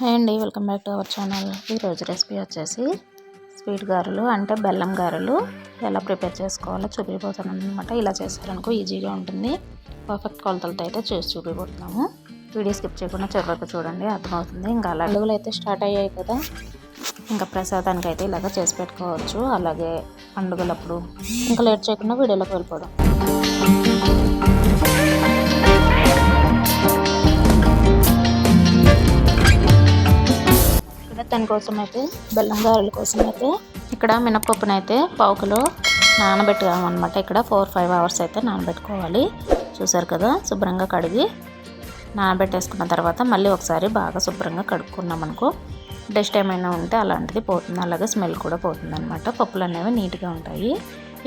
Hi అండి welcome back to our channel. ఈరోజు recipe వచ్చేసి స్వీట్ గారెలు అంటే బెల్లం గారెలు. ఎలా ప్రిపేర్ చేసుకోవాలో చూపిపోతున్నాను అనమాట ఇలా చేస్తారనుకో ఈజీగా ఉంటుంది. పర్ఫెక్ట్ కొలతలతో అయితే చేసి చూపిపోతున్నాము. వీడియో స్కిప్ చేయకుండా చివరికి చూడండి అర్థమవుతుంది. ఇంకా అలా అడుగులు అయితే స్టార్ట్ అయ్యాయి కదా. ఇంకా ప్రసాదానికి అయితే ఇలాగ చేసి పెట్టుకోవచ్చు. అలాగే పండుగలప్పుడు ఇంకా లేట్ చేయకుండా వీడియోలోకి వెళ్ళిపోదాం. దానికోసం అయితే బెల్లం గారెల కోసం అయితే ఇక్కడ మినపప్పును అయితే పావు నానబెట్టుకోమన్నమాట ఇక్కడ ఫోర్ ఫైవ్ అవర్స్ అయితే నానబెట్టుకోవాలి. చూసారు కదా శుభ్రంగా కడిగి నానబెట్టేసుకున్న తర్వాత మళ్ళీ ఒకసారి బాగా శుభ్రంగా కడుక్కున్నాం అనుకో డస్ట్ ఏమైనా ఉంటే అలాంటిది పోతుంది. అలాగే స్మెల్ కూడా పోతుంది అనమాట పప్పులు అనేవి నీట్గా ఉంటాయి.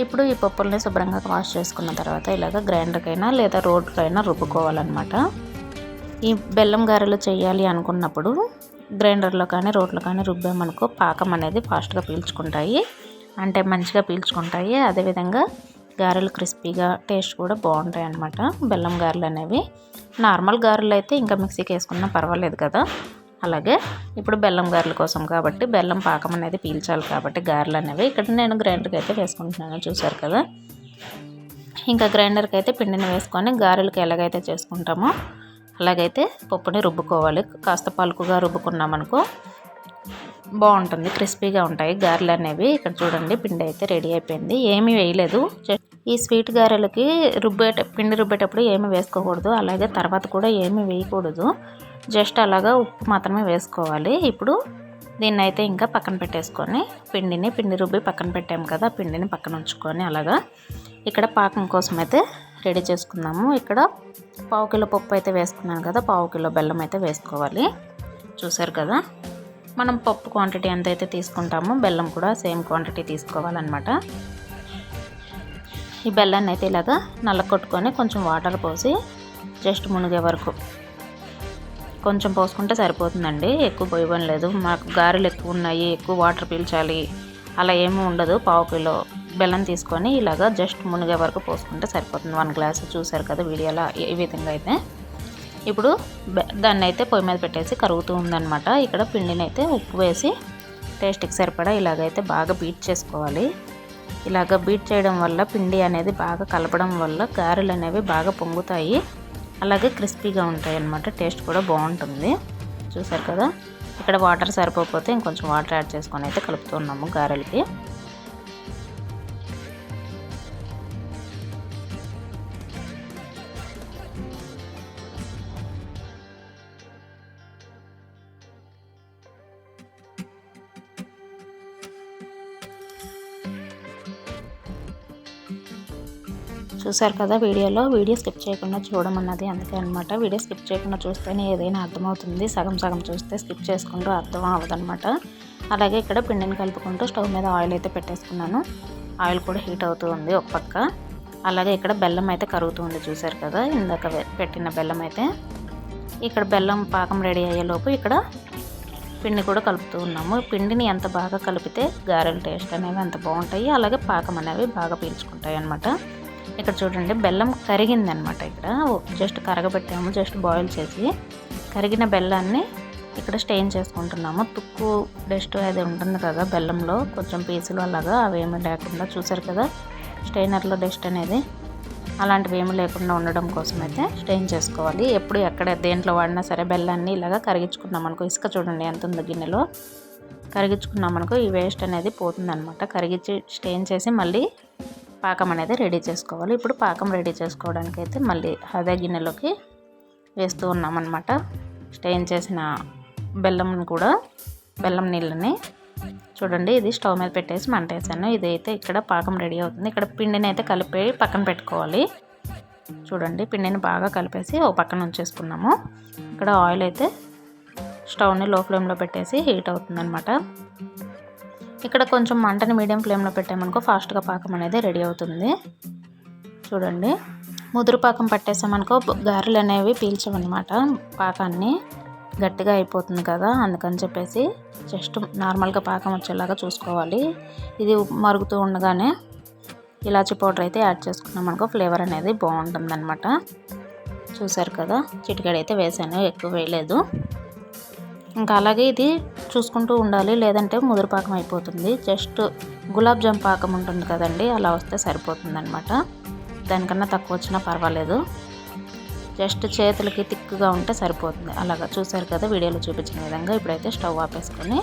ఇప్పుడు ఈ పప్పుల్ని శుభ్రంగా వాష్ చేసుకున్న తర్వాత ఇలాగ గ్రైండర్కైనా లేదా రోడ్కైనా రుబ్బుకోవాలన్నమాట. ఈ బెల్లం గారెలు చేయాలి అనుకున్నప్పుడు గ్రైండర్లో కానీ రోట్లో కానీ రుబ్బామనుకో పాకం అనేది ఫాస్ట్గా పీల్చుకుంటాయి. అంటే మంచిగా పీల్చుకుంటాయి. అదేవిధంగా గారెలు క్రిస్పీగా టేస్ట్ కూడా బాగుంటాయి అన్నమాట. బెల్లం గారెలు అనేవి. నార్మల్ గారెలు అయితే ఇంకా మిక్సీకి వేసుకున్నా పర్వాలేదు కదా. అలాగే ఇప్పుడు బెల్లం గారెల కోసం కాబట్టి బెల్లం పాకం అనేది పీల్చాలి కాబట్టి గారెలు అనేవి. ఇక్కడ నేను గ్రైండర్కి అయితే వేసుకుంటున్నాను చూసారు కదా. ఇంకా గ్రైండర్కి అయితే పిండిని వేసుకొని గారెలకి ఎలాగైతే చేసుకుంటామో అలాగైతే పప్పుని రుబ్బుకోవాలి. కాస్త పలుకుగా రుబ్బుకున్నామనుకో బాగుంటుంది క్రిస్పీగా ఉంటాయి. గారెలు అనేవి ఇక్కడ చూడండి పిండి అయితే రెడీ అయిపోయింది. ఏమీ వేయలేదు. ఈ స్వీట్ గారెలకి రుబ్బేట పిండి రుబ్బేటప్పుడు ఏమి వేసుకోకూడదు. అలాగే తర్వాత కూడా ఏమి వేయకూడదు. జస్ట్ అలాగా ఉప్పు మాత్రమే వేసుకోవాలి. ఇప్పుడు దీన్ని అయితే ఇంకా పక్కన పెట్టేసుకొని పిండిని పిండి రుబ్బి పక్కన పెట్టాము కదా పిండిని పక్కన ఉంచుకొని అలాగా ఇక్కడ పాకం కోసం అయితే రెడీ చేసుకుందాము ఇక్కడ పావు కిలో పప్పు అయితే వేసుకున్నాను కదా పావు కిలో బెల్లం అయితే వేసుకోవాలి. చూసారు కదా మనం పప్పు క్వాంటిటీ ఎంత అయితే తీసుకుంటామో బెల్లం కూడా సేమ్ క్వాంటిటీ తీసుకోవాలన్నమాట. ఈ బెల్లాన్ని అయితే ఇలాగా నల్ల కొట్టుకొని కొంచెం వాటర్ పోసి జస్ట్ మునిగే వరకు కొంచెం పోసుకుంటే సరిపోతుందండి. ఎక్కువ పోయడం లేదు. మాకు గారెలు ఎక్కువ ఉన్నాయి ఎక్కువ వాటర్ పీల్చాలి అలా ఏమీ ఉండదు. పావు కిలో బెల్లం తీసుకొని ఇలాగా జస్ట్ మునిగే వరకు పోసుకుంటే సరిపోతుంది. వన్ గ్లాస్ చూసారు కదా వీడియోలో ఈ విధంగా అయితే. ఇప్పుడు దాన్ని అయితే పొయ్యి మీద పెట్టేసి కరుగుతూ ఉందనమాట ఇక్కడ పిండిని అయితే ఉప్పు వేసి టేస్ట్కి సరిపడా ఇలాగైతే బాగా బీట్ చేసుకోవాలి. ఇలాగ బీట్ చేయడం వల్ల పిండి అనేది బాగా కలపడం వల్ల గారెలు అనేవి బాగా పొంగుతాయి. అలాగే క్రిస్పీగా ఉంటాయి అన్నమాట టేస్ట్ కూడా బాగుంటుంది. చూసారు కదా? ఇక్కడ వాటర్ సరిపోతే ఇంకొంచెం వాటర్ యాడ్ చేసుకొని అయితే కలుపుతున్నాము గారెలకి. చూసారు కదా వీడియోలో వీడియో స్కిప్ చేయకుండా చూడమన్నది అందుకే అనమాట వీడియో స్కిప్ చేయకుండా చూస్తేనే ఏదైనా అర్థమవుతుంది. సగం సగం చూస్తే స్కిప్ చేసుకుంటూ అర్థం అవ్వదనమాట అలాగే ఇక్కడ పిండిని కలుపుకుంటూ స్టవ్ మీద ఆయిల్ అయితే పెట్టేసుకున్నాను. ఆయిల్ కూడా హీట్ అవుతూ ఉంది ఒక పక్క. అలాగే ఇక్కడ బెల్లం అయితే కరుగుతుంది చూసారు కదా ఇందాక పెట్టిన బెల్లం అయితే. ఇక్కడ బెల్లం పాకం రెడీ అయ్యేలోపు ఇక్కడ పిండి కూడా కలుపుతూ ఉన్నాము. పిండిని ఎంత బాగా కలిపితే గారెల టేస్ట్ అనేవి అంత బాగుంటాయి. అలాగే పాకం అనేవి బాగా పీల్చుకుంటాయి అన్నమాట. ఇక్కడ చూడండి బెల్లం కరిగిందనమాట ఇక్కడ. జస్ట్ కరగబెట్టాము జస్ట్ బాయిల్ చేసి. కరిగిన బెల్లాన్ని ఇక్కడ స్టెయిన్ చేసుకుంటున్నాము. తుక్కు డస్ట్ అది ఉంటుంది కదా బెల్లంలో కొంచెం పీసులు అలాగా అవేమీ లేకుండా చూసారు కదా స్టెయినర్లో డస్ట్ అనేది. అలాంటివి ఏమి లేకుండా ఉండడం కోసం అయితే స్టెయిన్ చేసుకోవాలి. ఎప్పుడు ఎక్కడ దేంట్లో వాడినా సరే బెల్లాన్ని ఇలాగా కరిగించుకున్నాం అనుకో ఇసుక చూడండి ఎంత ఉందో గిన్నెలో. కరిగించుకున్నాం అనుకో ఈ వేస్ట్ అనేది పోతుందనమాట. కరిగించి స్టెయిన్ చేసి మళ్ళీ పాకం అనేది రెడీ చేసుకోవాలి. ఇప్పుడు పాకం రెడీ చేసుకోవడానికి అయితే మళ్ళీ అదే గిన్నెలోకి వేస్తూ ఉన్నామన్నమాట. స్టెయిన్ చేసిన బెల్లం కూడా బెల్లం నీళ్ళని చూడండి ఇది స్టవ్ మీద పెట్టేసి మంట వేసాను ఇది అయితే ఇక్కడ పాకం రెడీ అవుతుంది. ఇక్కడ పిండిని అయితే కలిపి పక్కన పెట్టుకోవాలి. చూడండి పిండిని బాగా కలిపేసి ఓ పక్కన ఉంచేసుకున్నాము. ఇక్కడ ఆయిల్ అయితే స్టవ్ని లో ఫ్లేమ్లో పెట్టేసి హీట్ అవుతుందన్నమాట. ఇక్కడ కొంచెం మంటని మీడియం ఫ్లేమ్లో పెట్టామనుకో ఫాస్ట్గా పాకం అనేది రెడీ అవుతుంది. చూడండి. ముదురు పాకం పట్టేసామనుకో గారెలు అనేవి పీల్చమన్నమాట పాకాన్ని. గట్టిగా అయిపోతుంది కదా అందుకని చెప్పేసి జస్ట్ నార్మల్గా పాకం వచ్చేలాగా చూసుకోవాలి. ఇది మరుగుతూ ఉండగానే ఇలాచి పౌడర్ అయితే యాడ్ చేసుకున్నాం అనుకో ఫ్లేవర్ అనేది బాగుంటుంది చూసారు కదా చిటికాడైతే వేసాను ఎక్కువ వేయలేదు. ఇంకా అలాగే ఇది చూసుకుంటూ ఉండాలి లేదంటే ముదురు పాకం అయిపోతుంది. జస్ట్ గులాబ్ జామ్ పాకం ఉంటుంది కదండి అలా వస్తే సరిపోతుంది అనమాట దానికన్నా తక్కువ వచ్చినా పర్వాలేదు. జస్ట్ చేతులకి తిక్కుగా ఉంటే సరిపోతుంది. అలాగా చూసారు కదా వీడియోలో చూపించిన విధంగా ఇప్పుడైతే స్టవ్ ఆపేసుకొని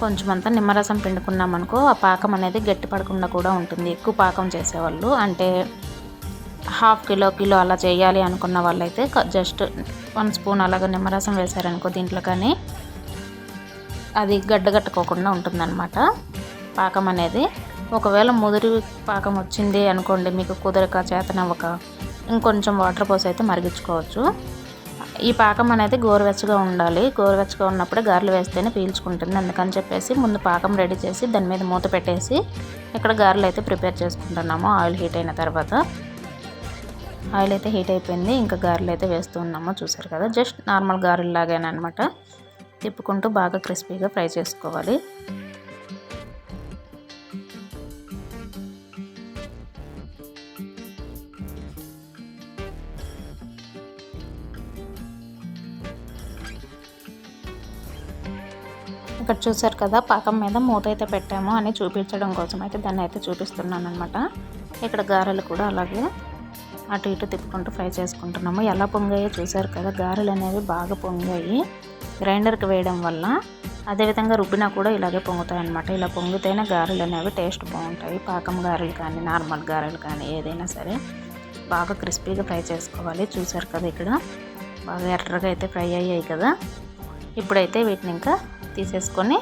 కొంచెం అంతా నిమ్మరసం పిండుకున్నాం అనుకో ఆ పాకం అనేది గట్టి పడకుండా కూడా ఉంటుంది. ఎక్కువ పాకం చేసేవాళ్ళు అంటే హాఫ్ కిలో కిలో అలా చేయాలి అనుకున్న వాళ్ళైతే జస్ట్ వన్ స్పూన్ అలాగ నిమ్మరసం వేశారనుకో దీంట్లో కానీ అది గడ్డగట్టుకోకుండా ఉంటుందన్నమాట. పాకం అనేది. ఒకవేళ ముదిరి పాకం వచ్చింది అనుకోండి మీకు కుదరక చేతనవ్వక ఇంకొంచెం వాటర్ పోసి అయితే మరిగించుకోవచ్చు. ఈ పాకం అనేది గోరువెచ్చగా ఉండాలి. గోరువెచ్చగా ఉన్నప్పుడే గారెలు వేస్తేనే పీల్చుకుంటుంది. అందుకని చెప్పేసి ముందు పాకం రెడీ చేసి దాని మీద మూత పెట్టేసి ఇక్కడ గారెలు అయితే ప్రిపేర్ చేసుకుంటున్నాము. ఆయిల్ హీట్ అయిన తర్వాత. ఆయిల్ అయితే హీట్ అయిపోయింది. ఇంకా గారెలు అయితే వేస్తూ ఉన్నాము. చూసారు కదా? జస్ట్ నార్మల్ గారెలు లాగానే అనమాట తిప్పుకుంటూ బాగా క్రిస్పీగా ఫ్రై చేసుకోవాలి. ఇక్కడ చూసారు కదా పాకం మీద మూత అయితే పెట్టాము అని చూపించడం కోసం అయితే దాన్ని అయితే చూపిస్తున్నాను అనమాట ఇక్కడ గారెలు కూడా అలాగే అటు ఇటు తిప్పుకుంటూ ఫ్రై చేసుకుంటున్నాము. ఎలా పొంగాయో చూసారు కదా గారెలు అనేవి బాగా పొంగాయి. గ్రైండర్కి వేయడం వల్ల అదేవిధంగా రుబ్బినా కూడా ఇలాగే పొంగుతాయి అనమాట ఇలా పొంగితేనే గారెలు అనేవి టేస్ట్ బాగుంటాయి. పాకం గారెలు కానీ నార్మల్ గారెలు కానీ ఏదైనా సరే బాగా క్రిస్పీగా ఫ్రై చేసుకోవాలి. చూసారు కదా ఇక్కడ? బాగా ఎర్రగా అయితే ఫ్రై అయ్యాయి కదా? ఇప్పుడైతే వీటిని ఇంకా తీసేసుకొని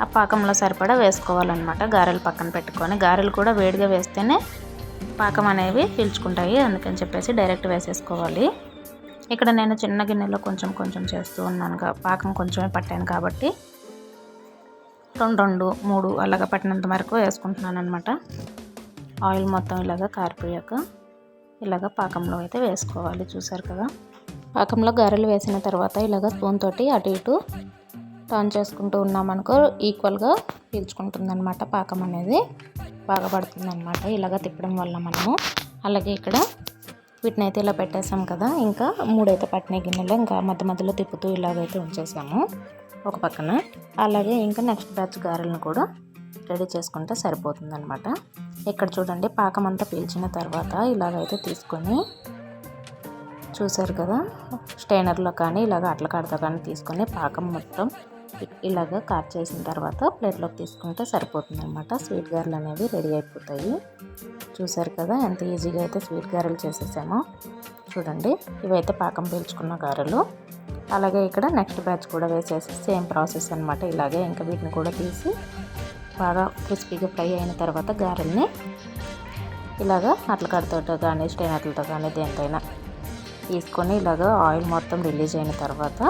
ఆ పాకంలో సరిపడా వేసుకోవాలన్నమాట. గారెలు పక్కన పెట్టుకొని. గారెలు కూడా వేడిగా వేస్తేనే పాకం అనేవి పీల్చుకుంటాయి. అందుకని చెప్పేసి డైరెక్ట్ వేసేసుకోవాలి. ఇక్కడ నేను చిన్న గిన్నెలో కొంచెం కొంచెం చేస్తూ ఉన్నాను పాకం కొంచెమే పట్టాను కాబట్టి రెండు రెండు మూడు అలాగ పట్టినంత వరకు వేసుకుంటున్నాను అనమాట ఆయిల్ మొత్తం ఇలాగ కారిపోయాక ఇలాగ పాకంలో అయితే వేసుకోవాలి. చూసారు కదా? పాకంలో గారెలు వేసిన తర్వాత ఇలాగ స్పూన్ తోటి అటు ఇటు టర్న్ చేసుకుంటూ ఉన్నామనుకో ఈక్వల్గా పీల్చుకుంటుందన్నమాట పాకం అనేది. బాగా పడుతుందన్నమాట. ఇలాగ తిప్పడం వల్ల మనము. అలాగే ఇక్కడ వీటిని అయితే ఇలా పెట్టేసాం కదా. ఇంకా మూడైతే పట్టిన గిన్నెలో ఇంకా మధ్య మధ్యలో తిప్పుతూ ఇలాగైతే ఉంచేసాము ఒక పక్కన. అలాగే ఇంకా నెక్స్ట్ బ్యాచ్ గారెలను కూడా రెడీ చేసుకుంటే సరిపోతుందనమాట ఇక్కడ చూడండి పాకం అంతా పీల్చిన తర్వాత ఇలాగైతే తీసుకొని చూసారు కదా స్టైనర్లో కానీ ఇలాగ అట్ల కడతా కానీ తీసుకొని పాకం మొత్తం ఇలాగ కార్ చేసిన తర్వాత ప్లేట్లోకి తీసుకుంటే సరిపోతుంది అనమాట స్వీట్ గారెలు అనేవి రెడీ అయిపోతాయి. చూసారు కదా ఎంత ఈజీగా అయితే స్వీట్ గారెలు చేసేసామో. చూడండి ఇవైతే పాకం పీల్చుకున్న గారెలు. అలాగే ఇక్కడ నెక్స్ట్ బ్యాచ్ కూడా వేసేసి సేమ్ ప్రాసెస్ అనమాట ఇలాగే ఇంకా వీటిని కూడా తీసి బాగా క్రిస్పీగా ఫ్రై అయిన తర్వాత గారెల్ని ఇలాగా అట్ల కడతతో కానీ స్టైన్ అట్లతో కానీ దేనికైనా తీసుకొని ఇలాగ ఆయిల్ మొత్తం రిలీజ్ అయిన తర్వాత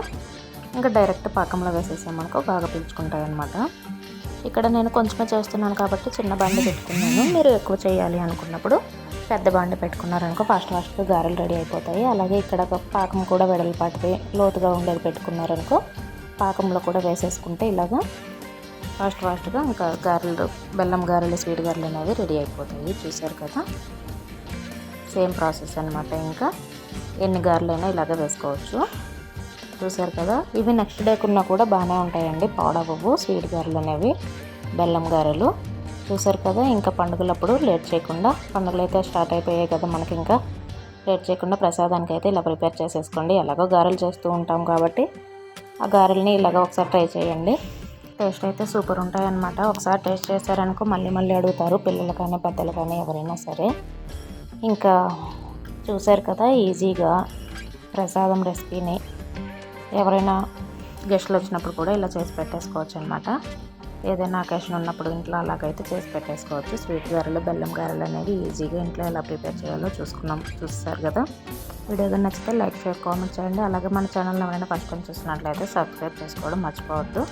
ఇంకా డైరెక్ట్ పాకంలో వేసేసామనుకో బాగా పీల్చుకుంటాయి అనమాట ఇక్కడ నేను కొంచెమే చేస్తున్నాను కాబట్టి చిన్న బండి పెట్టుకున్నాను. మీరు ఎక్కువ చేయాలి అనుకున్నప్పుడు పెద్ద బండి పెట్టుకున్నారనుకో ఫాస్ట్ ఫాస్ట్గా గారెలు రెడీ అయిపోతాయి. అలాగే ఇక్కడ పాకం కూడా వెడల్పాటివి లోతుగా ఉండేది పెట్టుకున్నారనుకో పాకంలో కూడా వేసేసుకుంటే ఇలాగా ఫాస్ట్ ఫాస్ట్గా ఇంకా గారెలు బెల్లం గారెలు స్వీట్ గారెలు అనేవి రెడీ అయిపోతాయి. చూసారు కదా? సేమ్ ప్రాసెస్ అనమాట ఇంకా ఎన్ని గారెలైనా ఇలాగ వేసుకోవచ్చు. చూసారు కదా? ఇవి నెక్స్ట్ డేకున్నా కూడా బాగానే ఉంటాయండి పాడవవు స్వీట్ గారెలు అనేవి బెల్లం గారెలు. చూసారు కదా? ఇంకా పండుగలప్పుడు లేట్ చేయకుండా పండుగలు అయితే స్టార్ట్ అయిపోయాయి కదా మనకి ఇంకా. లేట్ చేయకుండా ప్రసాదానికి అయితే ఇలా ప్రిపేర్ చేసేసుకోండి. ఎలాగో గారెలు చేస్తూ ఉంటాం కాబట్టి ఆ గారెల్ని ఇలాగ ఒకసారి ట్రై చేయండి. టేస్ట్ అయితే సూపర్ ఉంటాయన్నమాట. ఒకసారి టేస్ట్ చేశారనుకో మళ్ళీ మళ్ళీ అడుగుతారు పిల్లలు కానీ పెద్దలు కానీ ఎవరైనా సరే. ఇంకా చూసారు కదా? ఈజీగా ప్రసాదం రెసిపీని ఎవరైనా గెస్ట్లు వచ్చినప్పుడు కూడా ఇలా చేసి పెట్టేసుకోవచ్చు అనమాట ఏదైనా అకేషన్ ఉన్నప్పుడు ఇంట్లో అలాగైతే చేసి పెట్టేసుకోవచ్చు. స్వీట్ గారెలు బెల్లం గారెలు అనేవి ఈజీగా ఇంట్లో ఎలా ప్రిపేర్ చేయాలో చూసుకున్నాం. చూస్తారు కదా. వీడియో నచ్చితే లైక్ షేర్ కామెంట్ చేయండి. అలాగే మన ఛానల్ ఎవరైనా ఫస్ట్ టైం చూసినట్లయితే సబ్స్క్రైబ్ చేసుకోవడం మర్చిపోవద్దు.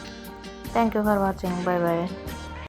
Thank you for watching bye bye